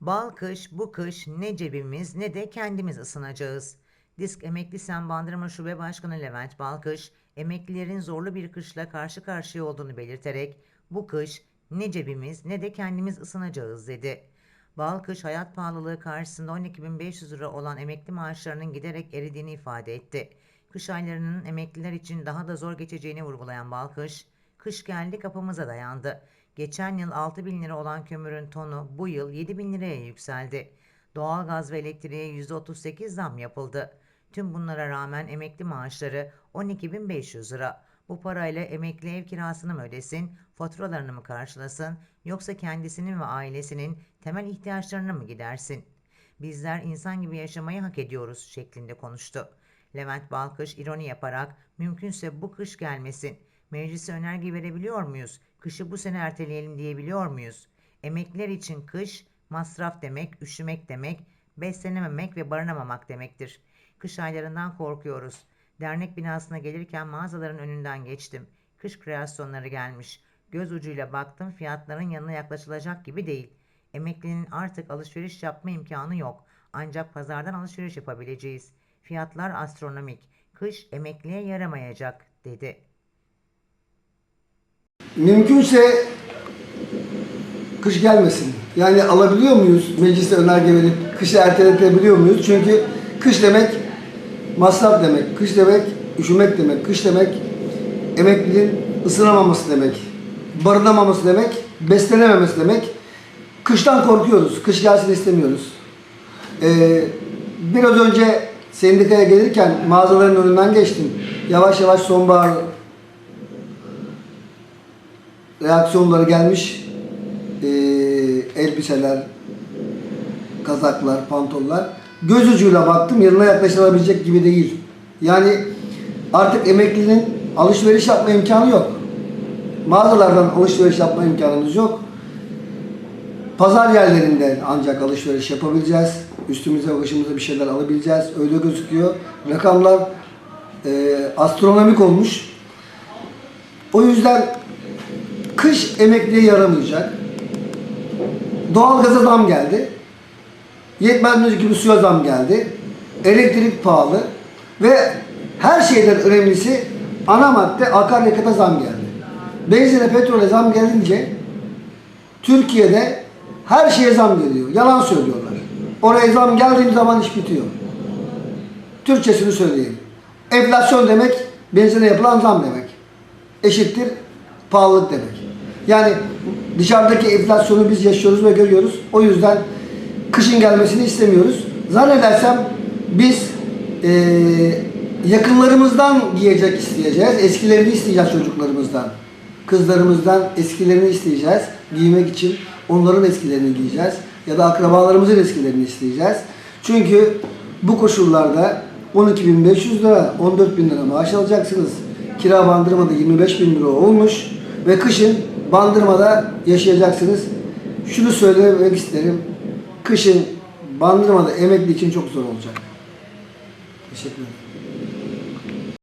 Bal kış, bu kış ne cebimiz ne de kendimiz ısınacağız. Disk Emekli Sen Bandırma Şube Başkanı Levent Balkış, emeklilerin zorlu bir kışla karşı karşıya olduğunu belirterek, bu kış ne cebimiz ne de kendimiz ısınacağız dedi. Balkış hayat pahalılığı karşısında 12.500 lira olan emekli maaşlarının giderek eridiğini ifade etti. Kış aylarının emekliler için daha da zor geçeceğini vurgulayan Balkış, kış geldi kapımıza dayandı. Geçen yıl 6 bin lira olan kömürün tonu bu yıl 7 bin liraya yükseldi. Doğalgaz ve elektriğe %38 zam yapıldı. Tüm bunlara rağmen emekli maaşları 12.500 lira. Bu parayla emekli ev kirasını mı ödesin, faturalarını mı karşılasın yoksa kendisinin ve ailesinin temel ihtiyaçlarını mı gidersin? Bizler insan gibi yaşamayı hak ediyoruz şeklinde konuştu. Levent Balkış ironi yaparak mümkünse bu kış gelmesin. Meclise önerge verebiliyor muyuz? Kışı bu sene erteleyelim diyebiliyor muyuz? Emekliler için kış masraf demek, üşümek demek, beslenememek ve barınamamak demektir. Kış aylarından korkuyoruz. Dernek binasına gelirken mağazaların önünden geçtim. Kış kreasyonları gelmiş. Göz ucuyla baktım fiyatların yanına yaklaşılacak gibi değil. Emeklinin artık alışveriş yapma imkanı yok. Ancak pazardan alışveriş yapabileceğiz. Fiyatlar astronomik. Kış emekliye yaramayacak dedi. Mümkünse kış gelmesin. Yani alabiliyor muyuz? Meclise önerge verip kışı erteletebiliyor muyuz? Çünkü kış demek masraf demek, kış demek üşümek demek, kış demek emeklinin ısınamaması demek, barınamaması demek, beslenememesi demek. Kıştan korkuyoruz, kış gelsin istemiyoruz. Ee, biraz önce sendikaya gelirken mağazaların önünden geçtim. Yavaş yavaş sonbahar reaksiyonları gelmiş. Ee, elbiseler, kazaklar, pantollar. Göz ucuyla baktım yanına yaklaşılabilecek gibi değil. Yani artık emeklinin alışveriş yapma imkanı yok. Mağazalardan alışveriş yapma imkanımız yok. Pazar yerlerinden ancak alışveriş yapabileceğiz. Üstümüze başımıza bir şeyler alabileceğiz. Öyle gözüküyor. Rakamlar e, astronomik olmuş. O yüzden kış emekliye yaramayacak. Doğalgaza zam geldi. Yetmezmiş gibi suya zam geldi. Elektrik pahalı. Ve her şeyden önemlisi ana madde akaryakıta zam geldi. Benzine, petrole zam gelince Türkiye'de her şeye zam geliyor. Yalan söylüyorlar. Oraya zam geldiği zaman iş bitiyor. Türkçesini söyleyeyim. Enflasyon demek benzine yapılan zam demek. Eşittir pahalılık demek. Yani dışarıdaki enflasyonu biz yaşıyoruz ve görüyoruz. O yüzden kışın gelmesini istemiyoruz. Zannedersem biz eee, yakınlarımızdan giyecek isteyeceğiz. Eskilerini isteyeceğiz çocuklarımızdan. Kızlarımızdan eskilerini isteyeceğiz. Giymek için onların eskilerini giyeceğiz. Ya da akrabalarımızın eskilerini isteyeceğiz. Çünkü bu koşullarda 12.500 lira, 14.000 lira maaş alacaksınız. Kira bandırmada 25.000 lira olmuş ve kışın bandırmada yaşayacaksınız. Şunu söylemek isterim. Kışın bandırmada emekli için çok zor olacak. Teşekkür ederim.